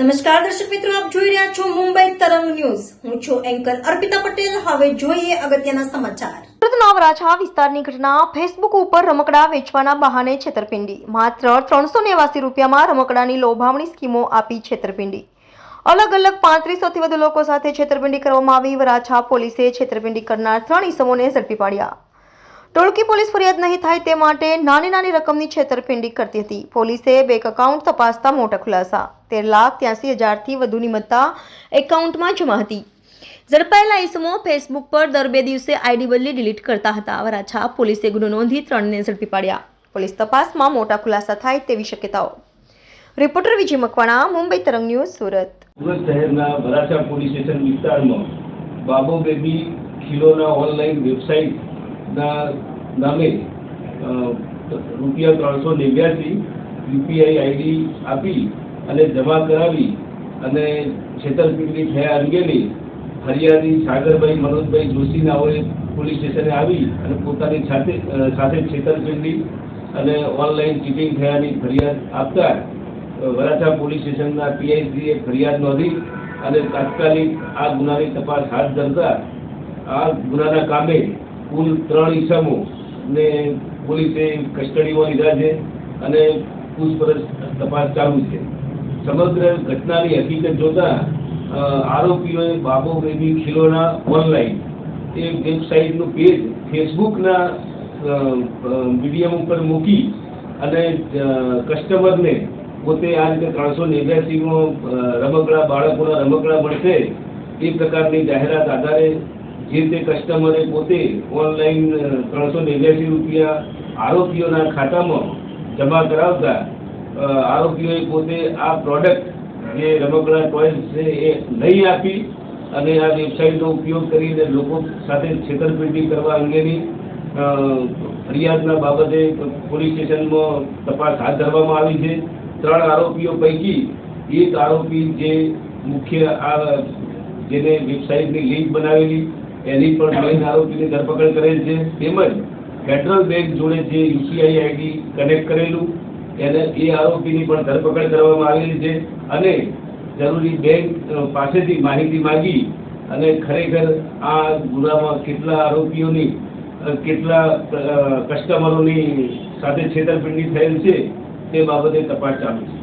નમસ્કાર દર્શક મિત્રો, આપ જોઈ રહ્યા છો મુંબઈ તરંગ ન્યૂઝ. હું છું એન્કર અર્પિતા પટેલ. હવે જોઈએ અગત્યના સમાચાર. સુરતના વિસ્તારની ઘટના ફેસબુક ઉપર રમકડા વેચવાના બહાને છેતરપિંડી. માત્ર ત્રણસો નેવાસી રૂપિયામાં રમકડાની લોભામણી સ્કીમો આપી છેતરપિંડી. અલગ અલગ પાંત્રીસોથી વધુ લોકો સાથે છેતરપિંડી કરવામાં આવી. વરાછા પોલીસે છેતરપિંડી કરનાર ત્રણ ઈસમોને ઝડપી પાડ્યા. ટોળકી પોલીસ ફરિયાદ નહીં થાય તે માટે નાની નાની રકમની છેતરપિંડી કરતી હતી. પોલીસે બેંક એકાઉન્ટ તપાસતા મોટા ખુલાસા. તેર લાખ ત્યાસી હજારથી વધુની મત્તા એકાઉન્ટમાં જમા હતી. ઝડપાયેલા ઇસમો ફેસબુક પર દર બે દિવસે આઈડી બદલી ડિલીટ કરતા હતા. વરાછા પોલીસે ગુનો નોંધી ત્રણને ઝડપી પાડ્યા. પોલીસ તપાસમાં મોટા ખુલાસા થાય તેવી શક્યતાઓ. રિપોર્ટર વિજય મકવાણા, મુંબઈ તરંગ ન્યૂઝ, સુરત. સુરત શહેરના વરાછા પોલીસ સ્ટેશન વિસ્તારમાં બાબો બેબી ખીલોના ઓનલાઈન વેબસાઇટના નામે રૂપિયા ત્રણસો નેવ્યાસી યુપીઆઈ આઈડી આપી અને જમા કરાવી અને છેતરપિંડી થયા અંગેની ફરિયાદી સાગરભાઈ મનોજભાઈ જોશી નાઓએ પોલીસ સ્ટેશને આવી અને પોતાની સાથે સાથે છેતરપિંડી અને ઓનલાઈન ચીટિંગ થયાની ફરિયાદ આપતા વરાછા પોલીસ સ્ટેશનના પીઆઈસીએ ફરિયાદ નોંધી અને તાત્કાલિક આ ગુનાની તપાસ હાથ ધરતા, આ ગુનાના કામે કુલ ત્રણ ઈસમો ને પોલીસે કસ્ટડીમાં લીધા છે અને પૂછપરછ તપાસ ચાલુ છે. સમગ્ર ઘટનાની હકીકત જોતા આરોપીઓએ બાબો બેબી ખીલોના ઓનલાઈન એ વેબસાઇટનું પેજ ફેસબુકના મીડિયમ ઉપર મૂકી અને કસ્ટમરને પોતે આ રીતે ત્રણસો નેવ્યાસીમાં રમકડા, બાળકોના રમકડા મળશે એ પ્રકારની જાહેરાત આધારે જે તે કસ્ટમરે પોતે ઓનલાઈન ત્રણસો નેવ્યાસી રૂપિયા આરોપીઓના ખાતામાં જમા કરાવતા આરોપીઓએ પોતે આ પ્રોડક્ટ જે રમકડા ટોયસ છે એ નહીં આપી અને આ વેબસાઇટનો ઉપયોગ કરીને લોકો સાથે છેતરપિંડી કરવા અંગેની ફરિયાદના બાબતે પોલીસ સ્ટેશનમાં તપાસ હાથ ધરવામાં આવી છે. ત્રણ આરોપીઓ પૈકી એક આરોપી જે મુખ્ય આ, જેને વેબસાઇટની લિંક બનાવેલી એની પણ મેઇન આરોપીની ધરપકડ કરેલ છે. તેમજ ફેડરલ બેંક જોડે જે યુપીઆઈ આઈડી કનેક્ટ કરેલું, એને એ આરોપીની પણ ધરપકડ કરવામાં આવેલી છે. અને જરૂરી બેંક પાસેથી માહિતી માંગી અને ખરેખર આ ગુનામાં કેટલા આરોપીઓની કેટલા કસ્ટમરોની સાથે છેતરપિંડી થયેલ છે તે બાબતે તપાસ ચાલુ છે.